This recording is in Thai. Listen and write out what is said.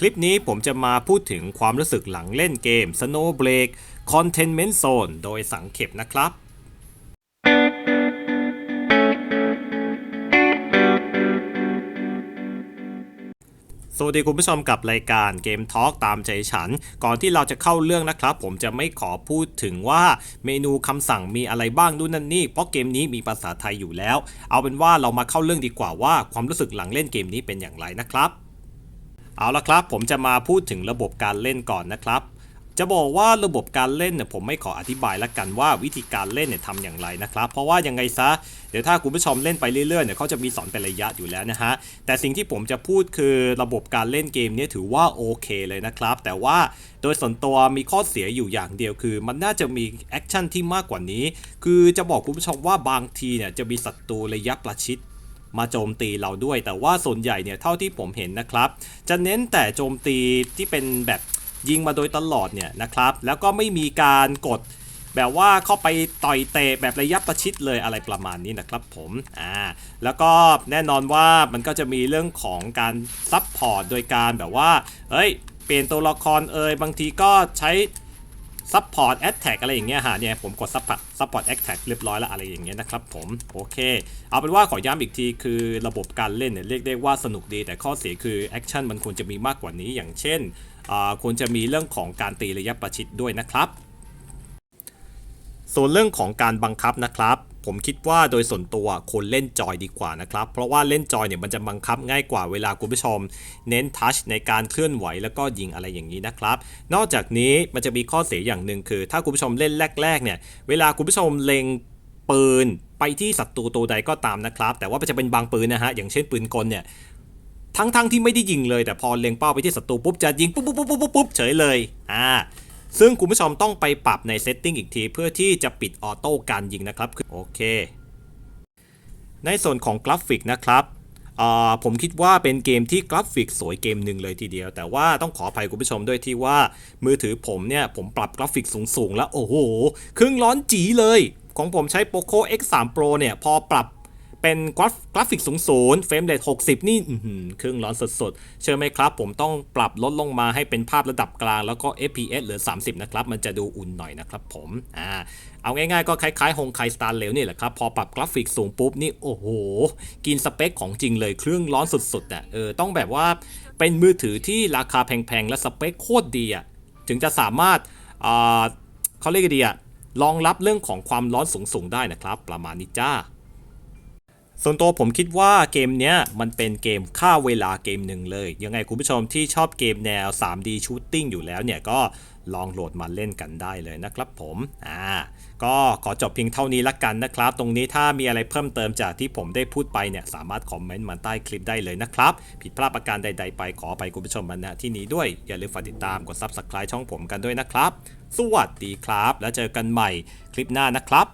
คลิปนี้ผมจะมาพูดถึงความรู้สึกหลังเล่นเกม Snow Break Containment Zone โดยสังเขปนะครับ สวัสดีคุณผู้ชมกับรายการเกมทอล์กตามใจฉัน ก่อนที่เราจะเข้าเรื่องนะครับ ผมจะไม่ขอพูดถึงว่าเมนูคำสั่งมีอะไรบ้างนู่นนั่นนี่ เพราะเกมนี้มีภาษาไทยอยู่แล้ว เอาเป็นว่าเรามาเข้าเรื่องดีกว่าว่าความรู้สึกหลังเล่นเกมนี้เป็นอย่างไรนะครับ เอาละครับ ผมจะมาพูดถึงระบบการเล่นก่อนนะครับ จะบอกว่าระบบการเล่นเนี่ยผมไม่ขออธิบายละกันว่าวิธีการเล่นเนี่ยทำอย่างไรนะครับ เพราะว่ายังไงซะเดี๋ยวถ้าคุณผู้ชมเล่นไปเรื่อยๆเนี่ยเขาจะมีสอนเป็นระยะอยู่แล้วนะฮะแต่สิ่งที่ผมจะพูดคือระบบการเล่นเกมนี้ถือว่าโอเคเลยนะครับ แต่ว่าโดยส่วนตัวมีข้อเสียอยู่อย่างเดียวคือ มันน่าจะมีแอคชั่นที่มากกว่านี้ คือจะบอกคุณผู้ชมว่าบางทีเนี่ยจะมีศัตรูระยะประชิด มาโจมตีเราด้วย แต่ว่าส่วนใหญ่เนี่ยเท่าที่ผมเห็นนะครับ จะเน้นแต่โจมตีที่เป็นแบบยิงมาโดยตลอดเนี่ยนะครับ แล้วก็ไม่มีการกดแบบว่าเข้าไปต่อยเตะแบบระยะประชิดเลยอะไรประมาณนี้นะครับผมอ่าแล้วก็แน่นอนว่ามันก็จะมีเรื่องของการซับพอร์ตโดยการแบบว่าเอ้ยเปลี่ยนตัวละครเอ่ยบางทีก็ใช้ ซัพพอร์ตแอดแท็กอะไรอย่างเงี้ยฮะเนี่ยผมกดซัพพอร์ตซัพพอร์ตแอดแท็กเรียบร้อยแล้วอะไรอย่างเงี้ยนะครับผมโอเค เอาเป็นว่าขอย้ำอีกทีคือระบบการเล่นเนี่ยเรียกได้ว่าสนุกดีแต่ข้อเสียคือแอคชั่นมันควรจะมีมากกว่านี้อย่างเช่นควรจะมีเรื่องของการตีระยะประชิดด้วยนะครับ ส่วนเรื่องของการบังคับนะครับ ผมคิดว่าโดยส่วนตัวคนเล่นจอยดีกว่านะครับ เพราะว่าเล่นจอยเนี่ยมันจะบังคับง่ายกว่าเวลาคุณผู้ชม เน้นทัชในการเคลื่อนไหวแล้วก็ยิงอะไรอย่างนี้นะครับ นอกจากนี้มันจะมีข้อเสียอย่างหนึ่งคือ ถ้าคุณผู้ชมเล่นแรก ๆ เนี่ยเวลาคุณผู้ชมเล็งปืนไปที่ศัตรูตัวใดก็ตามนะครับ แต่ว่ามันจะเป็นบางปืนนะฮะอย่างเช่นปืนกลเนี่ยทั้งๆทที่ไม่ได้ยิงเลย แต่พอเล็งเป้าไปที่ศัตรูปุ๊บจะยิงปุ๊บปุ๊บปุ๊บปุ๊บปุ๊บเฉยเลยอ่า ซึ่งคุณผู้ชมต้องไปปรับในเซตติ้งอีกที เพื่อที่จะปิดออโต้การยิงนะครับคือโอเค ในส่วนของกราฟิกนะครับอ่าผมคิดว่าเป็นเกมที่กราฟิกสวยเกมหนึ่งเลยทีเดียว แต่ว่าต้องขออภัยคุณผู้ชมด้วยที่ว่ามือถือผมเนี่ยผมปรับกราฟิกสูงๆ แล้วโอ้โห ครึ่งร้อนจีเลย ของผมใช้ Poco X3 Pro เนี่ยพอปรับ เป็นกราฟกราฟิกสูงศูนย์เฟรมเรท60 นี่เครื่องร้อนสดๆ เชื่อไหมครับ ผมต้องปรับลดลงมาให้เป็นภาพระดับกลางแล้วก็ FPS เหลือ 30 นะครับ มันจะดูอุ่นหน่อยนะครับผมอ่าเอาง่ายๆก็คล้ายๆ h o n k a i Star Rail นี่แหละครับ พอปรับกราฟิกสูงปุ๊บนี่ โอ้โห กินสเปคของจริงเลยเครื่องร้อนสุดๆอะเออต้องแบบว่าเป็นมือถือที่ราคาแพงๆ และสเปคโคตรดีอะถึงจะสามารถอ่าเขาเรียกกันดีอะรองรับเรื่องของความร้อนสูงๆได้นะครับ ประมาณนี้จ้า ส่วนตัวผมคิดว่าเกมเนี้ยมันเป็นเกมฆ่าเวลาเกมหนึ่งเลย ยังไงคุณผู้ชมที่ชอบเกมแนว 3D Shooting อยู่แล้วเนี่ยก็ลองโหลดมาเล่นกันได้เลยนะครับผมอ่าก็ขอจบเพียงเท่านี้ละกันนะครับ ตรงนี้ถ้ามีอะไรเพิ่มเติมจากที่ผมได้พูดไปเนี่ยสามารถคอมเมนต์มาใต้คลิปได้เลยนะครับ ผิดพลาดประการใด ๆ ไปขอไปคุณผู้ชมมาณที่นี้ด้วย อย่าลืมฝากติดตามกด Subscribe ช่องผมกันด้วยนะครับ สวัสดีครับ แล้วเจอกันใหม่คลิปหน้านะครับ